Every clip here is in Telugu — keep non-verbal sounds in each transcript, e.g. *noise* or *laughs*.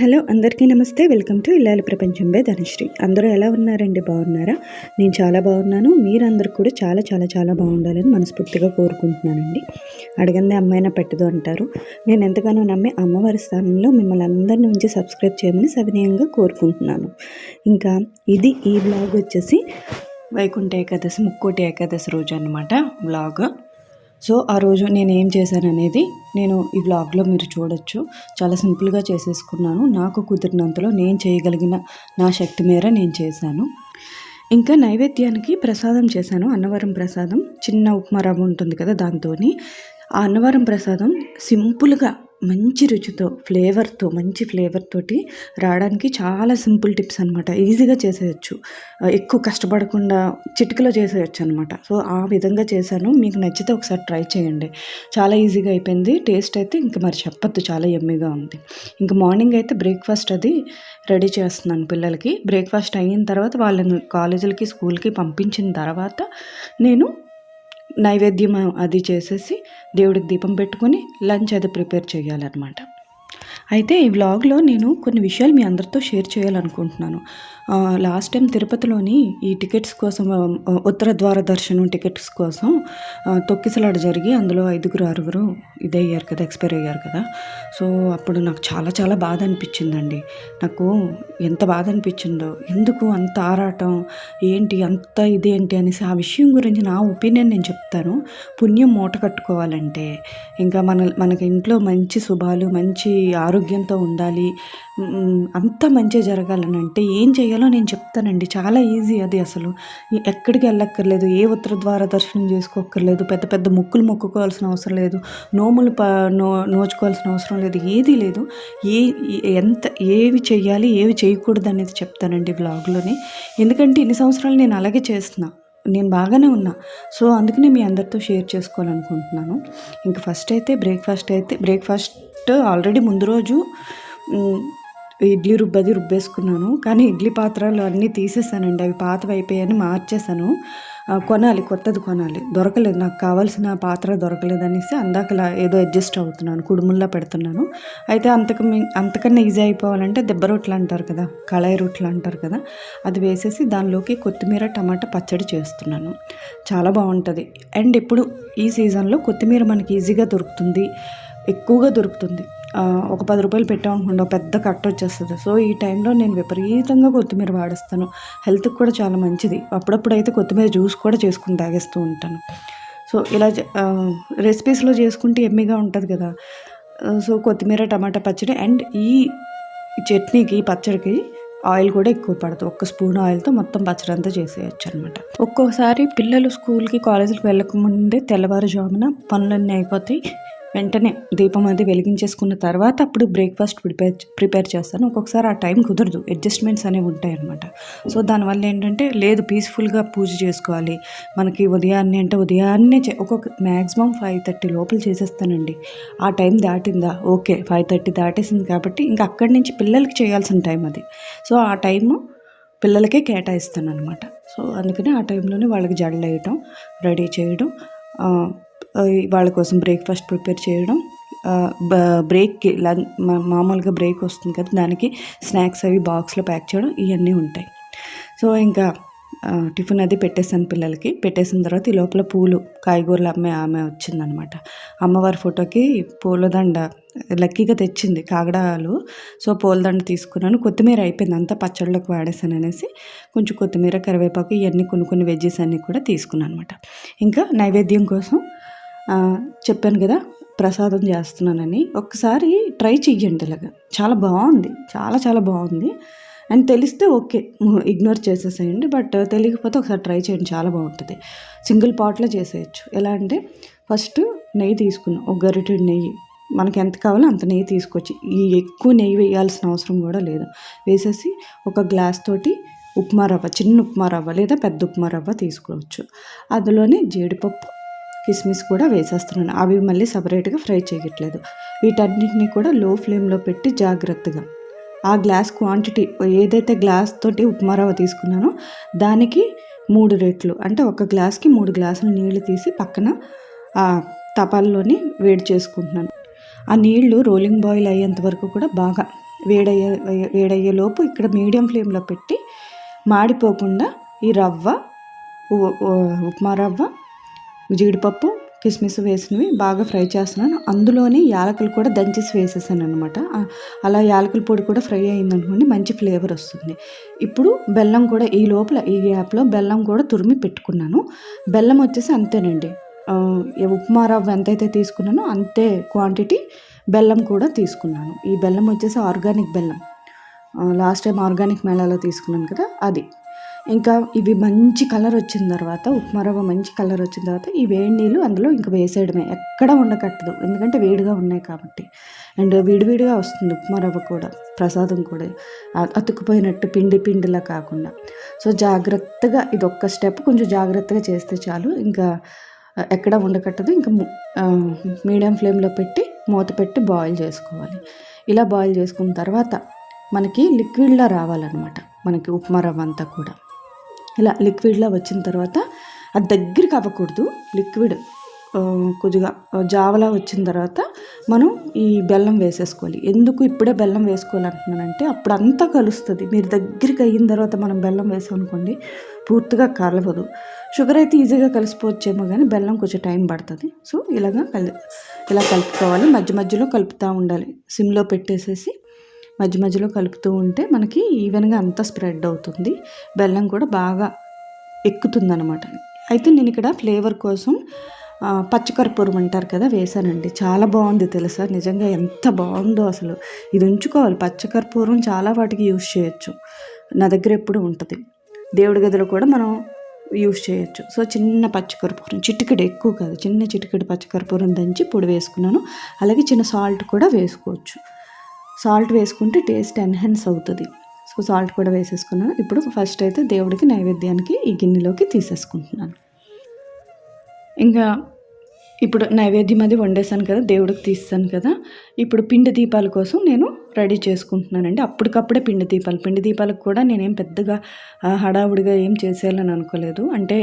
హలో అందరికీ నమస్తే. వెల్కమ్ టు ఇల్లాలి ప్రపంచం బై ధనశ్రీ. అందరూ ఎలా ఉన్నారండి? బాగున్నారా? నేను చాలా బాగున్నాను. మీరందరూ కూడా చాలా చాలా చాలా బాగుండాలని మనస్ఫూర్తిగా కోరుకుంటున్నానండి. అడగందే అమ్మాయినా పెట్టదు అంటారు. నేను ఎంతగానో నమ్మి అమ్మవారి స్థానంలో మిమ్మల్ని అందరిని నుంచి సబ్స్క్రైబ్ చేయమని సవినయంగా కోరుకుంటున్నాను. ఇంకా ఇది ఈ బ్లాగ్ వచ్చేసి వైకుంఠ ఏకాదశి ముక్కోటి ఏకాదశి రోజు అనమాట బ్లాగ్. సో ఆ రోజు నేను ఏం చేశాను అనేది నేను ఈ వ్లాగ్లో మీరు చూడొచ్చు. చాలా సింపుల్గా చేసేసుకున్నాను. నాకు కుదిరినంతలో నేను చేయగలిగిన నా శక్తి మేర నేను చేశాను. ఇంకా నైవేద్యానికి ప్రసాదం చేశాను. అన్నవరం ప్రసాదం. చిన్న ఉప్మా రవ్వ ఉంటుంది కదా దాంతో ఆ అన్నవరం ప్రసాదం సింపుల్గా మంచి రుచితో ఫ్లేవర్తో మంచి ఫ్లేవర్ తోటి రావడానికి చాలా సింపుల్ టిప్స్ అనమాట ఈజీగా చేసేయచ్చు. ఎక్కువ కష్టపడకుండా చిటికలో చేసేయచ్చు అనమాట సో ఆ విధంగా చేశాను. మీకు నచ్చితే ఒకసారి ట్రై చేయండి. చాలా ఈజీగా అయిపోయింది. టేస్ట్ అయితే ఇంకా మరి చెప్పద్దు. చాలా ఎమ్మీగా ఉంది. ఇంకా మార్నింగ్ అయితే బ్రేక్ఫాస్ట్ అది రెడీ చేస్తున్నాను పిల్లలకి. బ్రేక్ఫాస్ట్ అయిన తర్వాత వాళ్ళని కాలేజీలకి స్కూల్కి పంపించిన తర్వాత నేను నైవేద్యం అది చేసేసి దేవుడికి దీపం పెట్టుకొని లంచ్ అది ప్రిపేర్ చేయాలన్నమాట. అయితే ఈ వ్లాగ్లో నేను కొన్ని విషయాలు మీ అందరితో షేర్ చేయాలనుకుంటున్నాను. లాస్ట్ టైం తిరుపతిలోని ఈ టికెట్స్ కోసం ఉత్తర ద్వార దర్శనం టికెట్స్ కోసం తొక్కిసలాట జరిగి అందులో ఐదుగురు ఆరుగురు ఇదే అయ్యారు కదా ఎక్స్పైర్ అయ్యారు కదా. సో అప్పుడు నాకు చాలా చాలా బాధ అనిపించిందండి. నాకు ఎంత బాధ అనిపించిందో ఎందుకు అంత ఆరాటం ఏంటి అంత ఇదేంటి అనేసి ఆ విషయం గురించి నా ఒపీనియన్ నేను చెప్తాను. పుణ్యం మూట కట్టుకోవాలంటే ఇంకా మన మనకి ఇంట్లో మంచి శుభాలు మంచి ఆరోగ్యంతో ఉండాలి. అంత మంచి జరగాలని అంటే ఏం చేయాలో నేను చెప్తానండి. చాలా ఈజీ అది అసలు. ఎక్కడికి వెళ్ళక్కర్లేదు. ఏ ఉత్తర ద్వార దర్శనం చేసుకోక్కర్లేదు. పెద్ద పెద్ద ముక్కులు మొక్కుకోవాల్సిన అవసరం లేదు. నోములు ప నో నోచుకోవాల్సిన అవసరం లేదు. ఏదీ లేదు. ఏ ఎంత ఏవి చేయాలి ఏవి చేయకూడదు అనేది చెప్తానండి బ్లాగ్లోని ఎందుకంటే ఇన్ని సంవత్సరాలు నేను అలాగే చేస్తున్నా. నేను బాగానే ఉన్నా. సో అందుకనే మీ అందరితో షేర్ చేసుకోవాలనుకుంటున్నాను. ఇంకా ఫస్ట్ అయితే బ్రేక్ఫాస్ట్ అయితే బ్రేక్ఫాస్ట్ ఆల్రెడీ ముందు రోజు ఇడ్లీ రుబ్బది రుబ్బేసుకున్నాను. కానీ ఇడ్లీ పాత్రలు అన్నీ తీసేసానండి. అవి పాతవి అయిపోయాయని మార్చేసాను కొనాలి కొత్తది కొనాలి. దొరకలేదు. నాకు కావాల్సిన పాత్ర దొరకలేదు అనేసి అందాకలా ఏదో అడ్జస్ట్ అవుతున్నాను కుడుముల్లా పెడుతున్నాను. అయితే అంతకు అంతకన్నా ఈజీ అయిపోవాలంటే దెబ్బ రొట్లు అంటారు కదా కళాయి రొట్లు అంటారు కదా అది వేసేసి దానిలోకి కొత్తిమీర టమాటా పచ్చడి చేస్తున్నాను. చాలా బాగుంటుంది. అండ్ ఇప్పుడు ఈ సీజన్లో కొత్తిమీర మనకి ఈజీగా దొరుకుతుంది ఎక్కువగా దొరుకుతుంది. ఒక పది రూపాయలు పెట్టామనుకోండి ఒక పెద్ద కట్ట వచ్చేస్తుంది. సో ఈ టైంలో నేను విపరీతంగా కొత్తిమీర వాడేస్తాను. హెల్త్కి కూడా చాలా మంచిది. అప్పుడప్పుడు అయితే కొత్తిమీర జ్యూస్ కూడా చేసుకుని తాగేస్తూ ఉంటాను. సో ఇలా రెసిపీస్లో చేసుకుంటే ఎమ్మిగా ఉంటుంది కదా. సో కొత్తిమీర టమాటా పచ్చడి అండ్ ఈ చట్నీకి పచ్చడికి ఆయిల్ కూడా ఎక్కువ పడదు. ఒక్క స్పూన్ ఆయిల్తో మొత్తం పచ్చడి అంతా చేసేయచ్చు అనమాట ఒక్కోసారి పిల్లలు స్కూల్కి కాలేజీకి వెళ్ళకముందే తెల్లవారుజామున పనులన్నీ అయిపోతాయి. వెంటనే దీపం అది వెలిగించేసుకున్న తర్వాత అప్పుడు బ్రేక్ఫాస్ట్ ప్రిపేర్ ప్రిపేర్ చేస్తాను. ఒక్కొక్కసారి ఆ టైం కుదరదు. అడ్జస్ట్మెంట్స్ అనేవి ఉంటాయన్నమాట. సో దానివల్ల ఏంటంటే లేదు పీస్ఫుల్గా పూజ చేసుకోవాలి. మనకి ఉదయాన్నే అంటే ఉదయాన్నే ఒక్కొక్క మ్యాక్సిమం ఫైవ్ థర్టీ లోపల చేసేస్తానండి. ఆ టైం దాటిందా? ఓకే ఫైవ్ థర్టీ దాటేసింది కాబట్టి ఇంకా అక్కడి నుంచి పిల్లలకి చేయాల్సిన టైం అది. సో ఆ టైము పిల్లలకే కేటాయిస్తాను అనమాట సో అందుకని ఆ టైంలోనే వాళ్ళకి జడలు వేయటం రెడీ చేయడం వాళ్ళ కోసం బ్రేక్ఫాస్ట్ ప్రిపేర్ చేయడం. బ్రేక్కి లంచ్ మామూలుగా బ్రేక్ వస్తుంది కదా దానికి స్నాక్స్ అవి బాక్స్లో ప్యాక్ చేయడం ఇవన్నీ ఉంటాయి. సో ఇంకా టిఫిన్ అది పెట్టేసాను పిల్లలకి. పెట్టేసిన తర్వాత ఈ లోపల పూలు కాయగూరలు అమ్మే ఆమె వచ్చిందనమాట. అమ్మవారి ఫోటోకి పూలదండ లక్కీగా తెచ్చింది కాగడాలు. సో పూలదండ తీసుకున్నాను. కొత్తిమీర అయిపోయింది. అంతా పచ్చళ్ళకి వాడేసాను అనేసి కొంచెం కొత్తిమీర కరివేపాకు ఇవన్నీ కొన్ని కొన్ని వెజ్జెస్ అన్నీ కూడా తీసుకున్నాను అనమాట. ఇంకా నైవేద్యం కోసం చెప్పాను కదా ప్రసాదం చేస్తున్నానని. ఒకసారి ట్రై చెయ్యండి ఇలాగా. చాలా బాగుంది. చాలా చాలా బాగుంది. అండ్ తెలిస్తే ఓకే ఇగ్నోర్ చేసేసేయండి. బట్ తెలియకపోతే ఒకసారి ట్రై చేయండి. చాలా బాగుంటుంది. సింగిల్ పాట్లో చేసేయచ్చు. ఎలా అంటే ఫస్ట్ నెయ్యి తీసుకున్నాం ఒక గరిటెడు నెయ్యి. మనకి ఎంత కావాలో అంత నెయ్యి తీసుకొచ్చి ఈ ఎక్కువ నెయ్యి వేయాల్సిన అవసరం కూడా లేదు. వేసేసి ఒక గ్లాస్ తోటి ఉప్మా రవ్వ చిన్న ఉప్మా రవ్వ లేదా పెద్ద ఉప్మా రవ్వ తీసుకోవచ్చు. అందులోనే జీడిపప్పు కిస్మిస్ కూడా వేసేస్తున్నాను. అవి మళ్ళీ సపరేట్గా ఫ్రై చేయట్లేదు. వీటన్నిటిని కూడా లో ఫ్లేమ్లో పెట్టి జాగ్రత్తగా. ఆ గ్లాస్ క్వాంటిటీ ఏదైతే గ్లాస్ తోటి ఉప్మా రవ్వ తీసుకున్నానో దానికి మూడు రెట్లు అంటే ఒక గ్లాస్కి మూడు గ్లాసులు నీళ్ళు తీసి పక్కన ఆ తపాల్లోని వేడి చేసుకుంటున్నాను. ఆ నీళ్ళు రోలింగ్ బాయిల్ అయ్యేంత వరకు కూడా బాగా వేడయ్యే వేడయ్యే లోపు ఇక్కడ మీడియం ఫ్లేమ్లో పెట్టి మాడిపోకుండా ఈ రవ్వ ఉప్మా రవ్వ జీడిపప్పు కిస్మిస్ వేసినవి బాగా ఫ్రై చేస్తున్నాను. అందులోనే యాలకులు కూడా దంచేసి వేసేసాను అనమాట అలా యాలకుల పొడి కూడా ఫ్రై అయింది అనుకోండి మంచి ఫ్లేవర్ వస్తుంది. ఇప్పుడు బెల్లం కూడా ఈ లోపల ఈ యాప్లో బెల్లం కూడా తురిమి పెట్టుకున్నాను. బెల్లం వచ్చేసి అంతేనండి. ఉప్మా రవ్వ ఎంతైతే తీసుకున్నానో అంతే క్వాంటిటీ బెల్లం కూడా తీసుకున్నాను. ఈ బెల్లం వచ్చేసి ఆర్గానిక్ బెల్లం. లాస్ట్ టైం ఆర్గానిక్ మేళాలో తీసుకున్నాను కదా అది. ఇంకా ఇవి మంచి కలర్ వచ్చిన తర్వాత ఉప్మా రవ్వ మంచి కలర్ వచ్చిన తర్వాత ఈ వేడి నీళ్ళు అందులో ఇంకా వేసేయడమే. ఎక్కడ ఉండకట్టదు. ఎందుకంటే వేడిగా ఉన్నాయి కాబట్టి. అండ్ విడివిడిగా వస్తుంది ఉప్మా రవ్వ కూడా ప్రసాదం కూడా. అతుక్కుపోయినట్టు పిండి పిండిలా కాకుండా. సో జాగ్రత్తగా ఇది ఒక్క స్టెప్ కొంచెం జాగ్రత్తగా చేస్తే చాలు. ఇంకా ఎక్కడ ఉండకట్టదు. ఇంకా మీడియం ఫ్లేమ్లో పెట్టి మూత పెట్టి బాయిల్ చేసుకోవాలి. ఇలా బాయిల్ చేసుకున్న తర్వాత మనకి లిక్విడ్లా రావాలన్నమాట. మనకి ఉప్మా రవ్వ అంతా కూడా. ఇలా లిక్విడ్లా వచ్చిన తర్వాత అది దగ్గరికి అవ్వకూడదు. లిక్విడ్ కొద్దిగా జావలా వచ్చిన తర్వాత మనం ఈ బెల్లం వేసేసుకోవాలి. ఎందుకు ఇప్పుడే బెల్లం వేసుకోవాలంటున్నానంటే అప్పుడు అంతా కలుస్తుంది. మీరు దగ్గరికి అయిన తర్వాత మనం బెల్లం వేసామనుకోండి పూర్తిగా కలవదు. షుగర్ అయితే ఈజీగా కలిసిపోవచ్చేమో కానీ బెల్లం కొంచెం టైం పడుతుంది. సో ఇలాగా కలి ఇలా కలుపుకోవాలి. మధ్య మధ్యలో కలుపుతూ ఉండాలి. సిమ్లో పెట్టేసేసి మధ్య మధ్యలో కలుపుతూ ఉంటే మనకి ఈవెన్గా అంతా స్ప్రెడ్ అవుతుంది. బెల్లం కూడా బాగా ఎక్కుతుందన్నమాట. అయితే నేను ఇక్కడ ఫ్లేవర్ కోసం పచ్చకర్పూరం అంటారు కదా వేసానండి చాలా బాగుంది తెలుసా? నిజంగా ఎంత బాగుందో అసలు. ఇది ఉంచుకోవాలి. పచ్చకర్పూరం చాలా వాటికి యూజ్ చేయొచ్చు. నా దగ్గర ఎప్పుడు ఉంటుంది. దేవుడి గదిలో కూడా మనం యూజ్ చేయొచ్చు. సో చిన్న పచ్చకర్పూరం చిటికెడు ఎక్కువ కాదు. చిన్న చిటికెడు పచ్చకర్పూరం దంచి పొడి వేసుకున్నాను. అలాగే చిన్న సాల్ట్ కూడా వేసుకోవచ్చు. సాల్ట్ వేసుకుంటే టేస్ట్ ఎన్హాన్స్ అవుతుంది. సో సాల్ట్ కూడా వేసేసుకున్నాను. ఇప్పుడు ఫస్ట్ అయితే దేవుడికి నైవేద్యానికి ఈ గిన్నెలోకి తీసేసుకుంటున్నాను. ఇంకా ఇప్పుడు నైవేద్యం అది వండేసాను కదా దేవుడికి తీస్తాను కదా ఇప్పుడు పిండి దీపాల కోసం నేను రెడీ చేసుకుంటున్నానండి. అప్పటికప్పుడే పిండి దీపాలు. పిండి దీపాలకు కూడా నేనేం పెద్దగా హడావుడిగా ఏం చేసేయాలని అనుకోలేదు. అంటే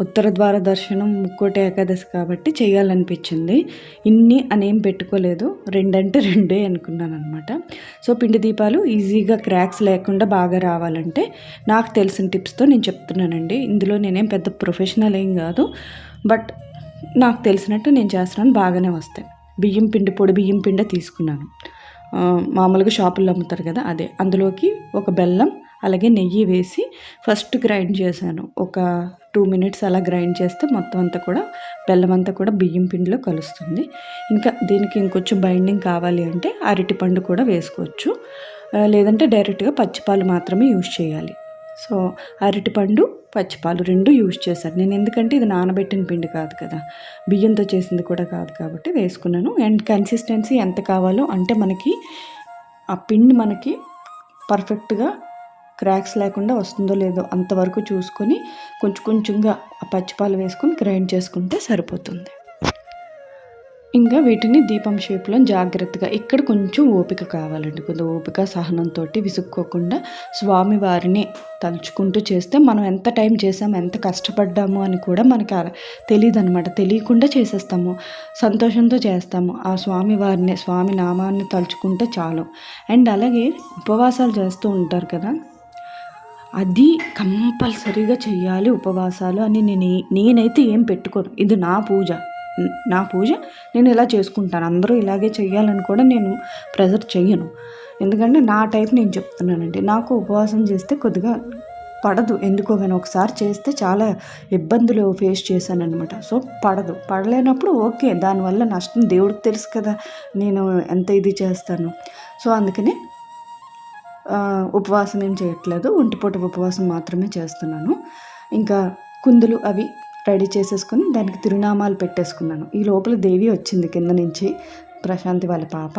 ఉత్తర ద్వార దర్శనం ముక్కోటి ఏకాదశి కాబట్టి చేయాలనిపించింది. ఇన్ని అనేం పెట్టుకోలేదు. రెండంటే రెండే అనుకున్నాను అనమాట సో పిండి దీపాలు ఈజీగా క్రాక్స్ లేకుండా బాగా రావాలంటే నాకు తెలిసిన టిప్స్తో నేను చెప్తున్నానండి. ఇందులో నేనేం పెద్ద ప్రొఫెషనల్ ఏం కాదు. బట్ నాకు తెలిసినట్టు నేను చేస్తున్నాను. బాగానే వస్తాయి. బియ్యం పిండి పొడి బియ్యం పిండి తీసుకున్నాను. మామూలుగా షాపుల్లో అమ్ముతారు కదా అదే. అందులోకి ఒక బెల్లం అలాగే నెయ్యి వేసి ఫస్ట్ గ్రైండ్ చేశాను. ఒక టూ మినిట్స్ అలా గ్రైండ్ చేస్తే మొత్తం అంతా కూడా బెల్లం అంతా కూడా బియ్యం పిండిలో కలుస్తుంది. ఇంకా దీనికి ఇంకొంచెం బైండింగ్ కావాలి అంటే అరటిపండు కూడా వేసుకోవచ్చు. లేదంటే డైరెక్ట్గా పచ్చిపాలు మాత్రమే యూజ్ చేయాలి. సో అరటిపండు పచ్చిపాలు రెండు యూజ్ చేశాను. నేను ఎందుకంటే ఇది నానబెట్టిన పిండి కాదు కదా. బియ్యంతో చేసింది కూడా కాదు కాబట్టి వేసుకున్నాను. అండ్ కన్సిస్టెన్సీ ఎంత కావాలో అంటే మనకి ఆ పిండి మనకి పర్ఫెక్ట్గా క్రాక్స్ లేకుండా వస్తుందో లేదో అంతవరకు చూసుకొని కొంచెం కొంచెంగా ఆ పచ్చిపాలు వేసుకొని గ్రైండ్ చేసుకుంటే సరిపోతుంది. ఇంకా వీటిని దీపం షేప్లో జాగ్రత్తగా ఇక్కడ కొంచెం ఓపిక కావాలండి. కొంచెం ఓపిక సహనంతో విసుక్కోకుండా స్వామివారిని తలుచుకుంటూ చేస్తే మనం ఎంత టైం చేసాము ఎంత కష్టపడ్డాము అని కూడా మనకి తెలియదు అనమాట తెలియకుండా చేసేస్తాము సంతోషంతో చేస్తాము. ఆ స్వామి వారిని స్వామి నామాన్ని తలుచుకుంటే చాలు. అండ్ అలాగే ఉపవాసాలు చేస్తూ ఉంటారు కదా అది కంపల్సరీగా చేయాలి ఉపవాసాలు అని నేను నేనైతే ఏం పెట్టుకోను. ఇది నా పూజ. నా పూజ నేను ఇలా చేసుకుంటాను. అందరూ ఇలాగే చేయాలని కూడా నేను ప్రెజర్ చెయ్యను. ఎందుకంటే నా టైప్ నేను చెప్తున్నానండి. నాకు ఉపవాసం చేస్తే కొద్దిగా పడదు. ఎందుకో కానీ ఒకసారి చేస్తే చాలా ఇబ్బందులు ఫేస్ చేశాను అనమాట సో పడదు. పడలేనప్పుడు ఓకే. దానివల్ల నష్టం దేవుడికి తెలుసు కదా. నేను ఎంత ఇది చేస్తాను. సో అందుకనే ఉపవాసం ఏం చేయట్లేదు. ఒంటిపూట ఉపవాసం మాత్రమే చేస్తున్నాను. ఇంకా కుందులు అవి రెడీ చేసేసుకొని దానికి తిరునామాలు పెట్టేసుకున్నాను. ఈ లోపల దేవి వచ్చింది కింద నుంచి ప్రశాంతి వాళ్ళ పాప.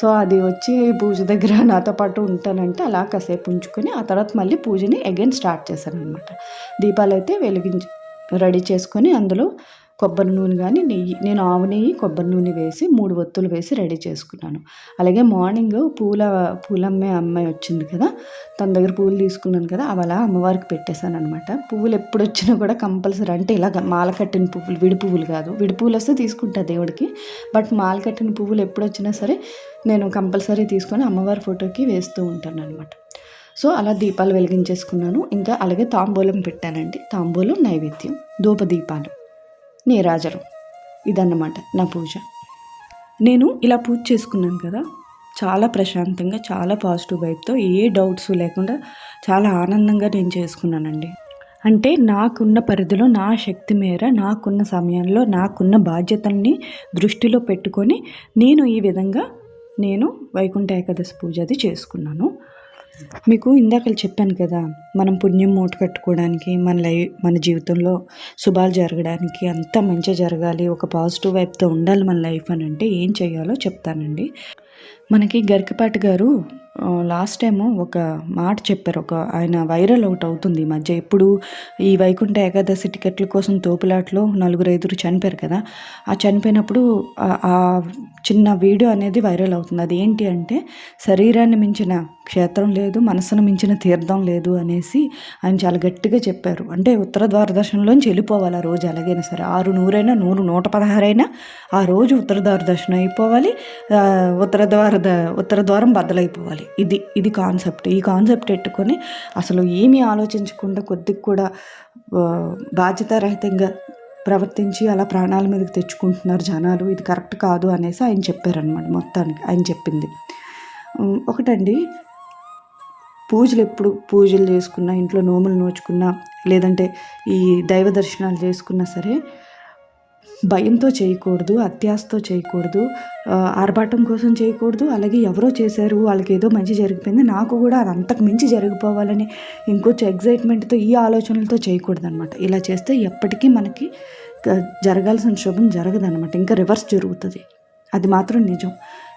సో అది వచ్చి పూజ దగ్గర *laughs* నాతో పాటు ఉంటానంటే అలా కాసేపు ఉంచుకొని ఆ తర్వాత మళ్ళీ పూజని అగైన్ స్టార్ట్ చేశాను అనమాట దీపాలు అయితే వెలిగించి రెడీ చేసుకొని అందులో కొబ్బరి నూనె కానీ నెయ్యి నేను ఆవు నెయ్యి కొబ్బరి నూనె వేసి మూడు ఒత్తులు వేసి రెడీ చేసుకున్నాను. అలాగే మార్నింగ్ పూల పూలమ్మే అమ్మాయి వచ్చింది కదా తన దగ్గర పూలు తీసుకున్నాను కదా అవి అలా అమ్మవారికి పెట్టేశాను అనమాట పువ్వులు ఎప్పుడు వచ్చినా కూడా కంపల్సరీ అంటే ఇలా మాల కట్టిన పువ్వులు విడి పువ్వులు కాదు. విడి పువ్వులు వస్తే తీసుకుంటా దేవుడికి. బట్ మాల కట్టిన పువ్వులు ఎప్పుడు వచ్చినా సరే నేను కంపల్సరీ తీసుకొని అమ్మవారి ఫోటోకి వేస్తూ ఉంటాను అనమాట సో అలా దీపాలు వెలిగించేసుకున్నాను. ఇంకా అలాగే తాంబూలం పెట్టానండి. తాంబూలం నైవేద్యం ధూప దీపాలు నీరాజనం ఇదన్నమాట నా పూజ. నేను ఇలా పూజ చేసుకున్నాను కదా చాలా ప్రశాంతంగా చాలా పాజిటివ్ వైబ్తో ఏ డౌట్స్ లేకుండా చాలా ఆనందంగా నేను చేసుకున్నానండి. అంటే నాకున్న పరిధిలో నా శక్తి మేర నాకున్న సమయంలో నాకున్న బాధ్యతల్ని దృష్టిలో పెట్టుకొని నేను ఈ విధంగా నేను వైకుంఠ ఏకాదశి పూజ అది చేసుకున్నాను. మీకు ఇందాక చెప్పాను కదా మనం పుణ్యం మూట కట్టుకోవడానికి మన లైఫ్ మన జీవితంలో శుభాలు జరగడానికి అంతా మంచి జరగాలి ఒక పాజిటివ్ వైపుతో ఉండాలి మన లైఫ్ అని అంటే ఏం చేయాలో చెప్తానండి. మనకి గరికపాటి గారు లాస్ట్ టైము ఒక మాట చెప్పారు. ఒక ఆయన వైరల్ అవుట్ అవుతుంది ఈ మధ్య. ఇప్పుడు ఈ వైకుంఠ ఏకాదశి టికెట్ల కోసం తోపులాట్లో నలుగురు ఐదుగురు చనిపోయారు కదా. ఆ చనిపోయినప్పుడు ఆ చిన్న వీడియో అనేది వైరల్ అవుతుంది. అది ఏంటి అంటే శరీరాన్ని మించిన క్షేత్రం లేదు మనసును మించిన తీర్థం లేదు అనేసి ఆయన చాలా గట్టిగా చెప్పారు. అంటే ఉత్తర ద్వారదర్శనంలోంచి వెళ్ళిపోవాలి ఆ రోజు ఎలాగైనా సరే. ఆరు నూరైనా నూరు నూట పదహారైనా ఆ రోజు ఉత్తర ద్వారదర్శనం అయిపోవాలి. ఉత్తర ద్వార ఉత్తర ద్వారం బద్దలైపోవాలి. ఇది ఇది కాన్సెప్ట్ ఈ కాన్సెప్ట్ పెట్టుకొని అసలు ఏమీ ఆలోచించకుండా కొద్దిగా కూడా బాధ్యతారహితంగా ప్రవర్తించి అలా ప్రాణాల మీదకి తెచ్చుకుంటున్నారు జనాలు. ఇది కరెక్ట్ కాదు అనేసి ఆయన చెప్పారనమాట మొత్తానికి ఆయన చెప్పింది. ఒకటండి పూజలు ఎప్పుడు పూజలు చేసుకున్నా ఇంట్లో నోములు నోచుకున్నా లేదంటే ఈ దైవ దర్శనాలు చేసుకున్నా సరే భయంతో చేయకూడదు అత్యాసతో చేయకూడదు ఆర్భాటం కోసం చేయకూడదు అలాగే ఎవరో చేశారు వాళ్ళకి ఏదో మంచి జరిగిపోయింది నాకు కూడా అది అంతకు మించి జరిగిపోవాలని ఇంకొంచెం ఎగ్జైట్మెంట్తో ఈ ఆలోచనలతో చేయకూడదు అనమాట ఇలా చేస్తే ఎప్పటికీ మనకి జరగాల్సిన శుభం జరగదనమాట ఇంకా రివర్స్ జరుగుతుంది. అది మాత్రం నిజం.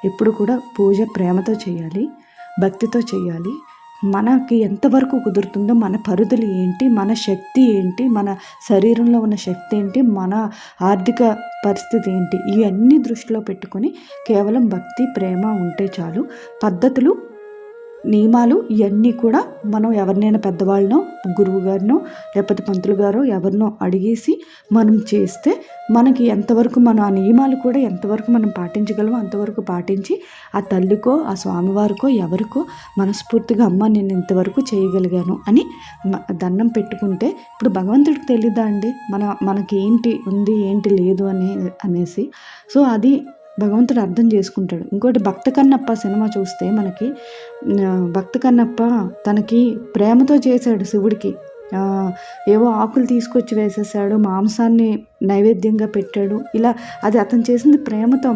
ఎప్పుడు కూడా పూజ ప్రేమతో చేయాలి భక్తితో చేయాలి మనకి ఎంతవరకు కుదురుతుందో మన పరిధులు ఏంటి మన శక్తి ఏంటి మన శరీరంలో ఉన్న శక్తి ఏంటి మన ఆర్థిక పరిస్థితి ఏంటి ఇవన్నీ దృష్టిలో పెట్టుకొని కేవలం భక్తి ప్రేమ ఉంటే చాలు. పద్ధతులు నియమాలు ఇవన్నీ కూడా మనం ఎవరినైనా పెద్దవాళ్ళనో గురువు గారినో లేకపోతే పంతులు గారో ఎవరినో అడిగేసి మనం చేస్తే మనకి ఎంతవరకు మనం ఆ నియమాలు కూడా ఎంతవరకు మనం పాటించగలమో అంతవరకు పాటించి ఆ తల్లికో ఆ స్వామివారికో ఎవరికో మనస్ఫూర్తిగా అమ్మ నేను ఇంతవరకు చేయగలిగాను అని దండం పెట్టుకుంటే ఇప్పుడు భగవంతుడికి తెలీదా అండి? మన మనకి ఏంటి ఉంది ఏంటి లేదు అని అనేసి. సో అది భగవంతుడు అర్థం చేసుకుంటాడు. ఇంకోటి భక్త కన్నప్ప సినిమా చూస్తే మనకి భక్త కన్నప్ప తనకి ప్రేమతో చేశాడు శివుడికి. ఏవో ఆకులు తీసుకొచ్చి వేసేసాడు మాంసాన్ని నైవేద్యంగా పెట్టాడు. ఇలా అది అతను చేసింది ప్రేమతో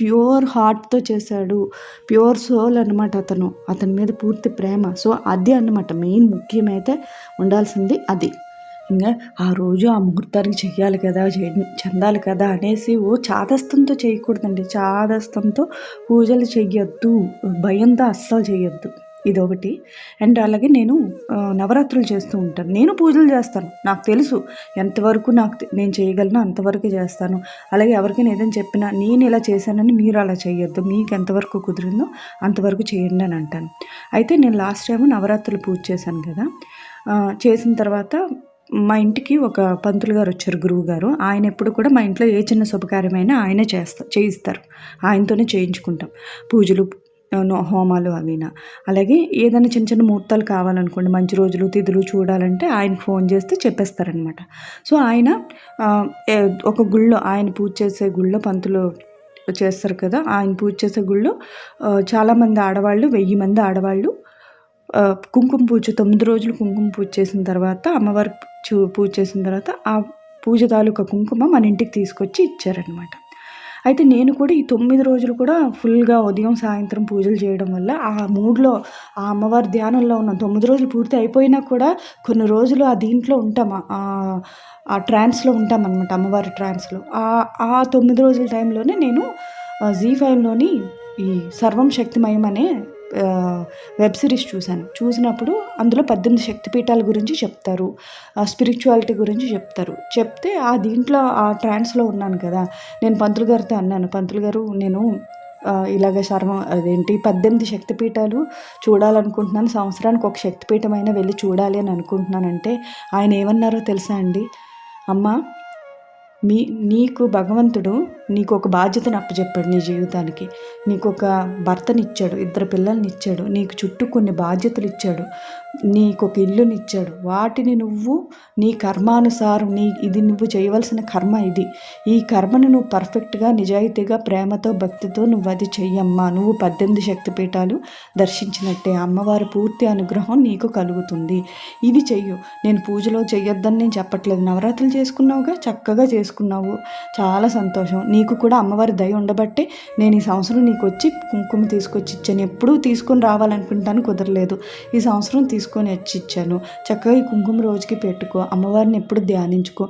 ప్యూర్ హార్ట్తో చేశాడు. ప్యూర్ సోల్ అనమాట అతను. అతని మీద పూర్తి ప్రేమ. సో అది అనమాట మెయిన్ ముఖ్యమైతే ఉండాల్సింది అది. ఇంకా ఆ రోజు ఆ ముహూర్తానికి చెయ్యాలి కదా చెందాలి కదా అనేసి ఓ చాదస్తంతో చేయకూడదండి చాదస్తంతో పూజలు చెయ్యొద్దు భయంతో అస్సలు చేయొద్దు ఇదొకటి. అండ్ అలాగే నేను నవరాత్రులు చేస్తూ ఉంటాను. నేను పూజలు చేస్తాను. నాకు తెలుసు ఎంతవరకు నాకు నేను చేయగలను అంతవరకు చేస్తాను. అలాగే ఎవరికైనా ఏదైనా చెప్పినా నేను ఇలా చేశానని మీరు అలా చేయొద్దు మీకు ఎంతవరకు కుదిరిందో అంతవరకు చేయండి అని అంటాను. అయితే నేను లాస్ట్ టైం నవరాత్రులు పూజ చేశాను కదా. చేసిన తర్వాత మా ఇంటికి ఒక పంతులు గారు వచ్చారు గురువు గారు. ఆయన ఎప్పుడు కూడా మా ఇంట్లో ఏ చిన్న శుభకార్యమైనా ఆయనే చేస్తా చేయిస్తారు. ఆయనతోనే చేయించుకుంటాం. పూజలు హోమాలు అవినా. అలాగే ఏదైనా చిన్న చిన్న ముహూర్తాలు కావాలనుకోండి మంచి రోజులు తిథులు చూడాలంటే ఆయనకు ఫోన్ చేస్తే చెప్పేస్తారనమాట. సో ఆయన ఒక గుళ్ళో ఆయన పూజ చేసే గుళ్ళో పంతులు చేస్తారు కదా ఆయన పూజ చేసే గుళ్ళో చాలామంది ఆడవాళ్ళు వెయ్యి మంది ఆడవాళ్ళు కుంకుమ పూజ తొమ్మిది రోజులు కుంకుమ పూజ చేసిన తర్వాత అమ్మవారి చూ పూజ చేసిన తర్వాత ఆ పూజ తాలూకా కుంకుమ మన ఇంటికి తీసుకొచ్చి ఇచ్చారనమాట అయితే నేను కూడా ఈ తొమ్మిది రోజులు కూడా ఫుల్గా ఉదయం సాయంత్రం పూజలు చేయడం వల్ల ఆ మూడ్లో ఆ అమ్మవారి ధ్యానంలో ఉన్న తొమ్మిది రోజులు పూర్తి అయిపోయినా కూడా కొన్ని రోజులు ఆ దీంట్లో ఉంటాం ఆ ట్రాన్స్లో ఉంటామన్నమాట అమ్మవారి ట్రాన్స్లో. ఆ తొమ్మిది రోజుల టైంలోనే నేను జీ ఫైవ్లోని ఈ సర్వం శక్తిమయం అనే వెబ్ సిరీస్ చూశాను. చూసినప్పుడు అందులో పద్దెనిమిది శక్తిపీఠాల గురించి చెప్తారు. ఆ స్పిరిచువాలిటీ గురించి చెప్తారు. చెప్తే ఆ దీంట్లో ఆ ట్రాన్స్లో ఉన్నాను కదా నేను పంతులు గారితో అన్నాను. పంతులు గారు నేను ఇలాగ శర్మ అదేంటి పద్దెనిమిది శక్తిపీఠాలు చూడాలనుకుంటున్నాను. సంవత్సరానికి ఒక శక్తిపీఠమైనా వెళ్ళి చూడాలి అని అనుకుంటున్నానంటే ఆయన ఏమన్నారో తెలుసా అండి? అమ్మ మీ నీకు భగవంతుడు నీకు ఒక బాధ్యతను అప్పచెప్పాడు నీ జీవితానికి. నీకు ఒక భర్తనిచ్చాడు ఇద్దరు పిల్లల్ని ఇచ్చాడు నీకు చుట్టూ కొన్ని బాధ్యతలు ఇచ్చాడు నీకు ఒక ఇల్లునిచ్చాడు. వాటిని నువ్వు నీ కర్మానుసారం నీ ఇది నువ్వు చేయవలసిన కర్మ ఇది. ఈ కర్మను నువ్వు పర్ఫెక్ట్గా నిజాయితీగా ప్రేమతో భక్తితో నువ్వు అది చెయ్యమ్మా. నువ్వు పద్దెనిమిది శక్తిపీఠాలు దర్శించినట్టే అమ్మవారి పూర్తి అనుగ్రహం నీకు కలుగుతుంది. ఇవి చెయ్యు. నేను పూజలో చెయ్యొద్దని నేను చెప్పట్లేదు. నవరాత్రులు చేసుకున్నావుగా? చక్కగా చేసుకున్నావు. చాలా సంతోషం. నీకు కూడా అమ్మవారి దయ ఉండబట్టే నేను ఈ సంవత్సరం నీకు వచ్చి కుంకుమ తీసుకొచ్చి ఇచ్చాను. ఎప్పుడూ తీసుకొని రావాలనుకుంటాను కుదరలేదు. ఈ సంవత్సరం తీసుకొని వచ్చి ఇచ్చాను. చక్కగా ఈ కుంకుమ రోజుకి పెట్టుకో అమ్మవారిని ఎప్పుడు ధ్యానించుకో.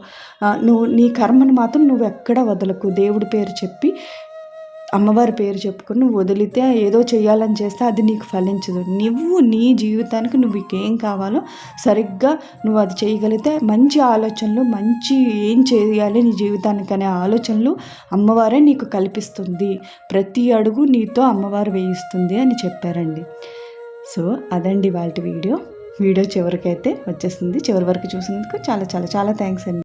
నువ్వు నీ కర్మను మాత్రం నువ్వు ఎక్కడ వదలకు. దేవుడి పేరు చెప్పి అమ్మవారి పేరు చెప్పుకొని వదిలితే ఏదో చేయాలని చేస్తే అది నీకు ఫలించదు. నువ్వు నీ జీవితానికి నువ్వు ఏం కావాలో సరిగ్గా నువ్వు అది చేయగలిగితే మంచి ఆలోచనలు మంచి ఏం చేయాలి నీ జీవితానికి అనే ఆలోచనలు అమ్మవారే నీకు కల్పిస్తుంది. ప్రతి అడుగు నీతో అమ్మవారు వేయిస్తుంది అని చెప్పారండి. సో అదండి వాళ్ళ వీడియో. వీడియో చివరికైతే వచ్చేస్తుంది చివరి వరకు చూసినందుకు చాలా చాలా చాలా థ్యాంక్స్ అండి.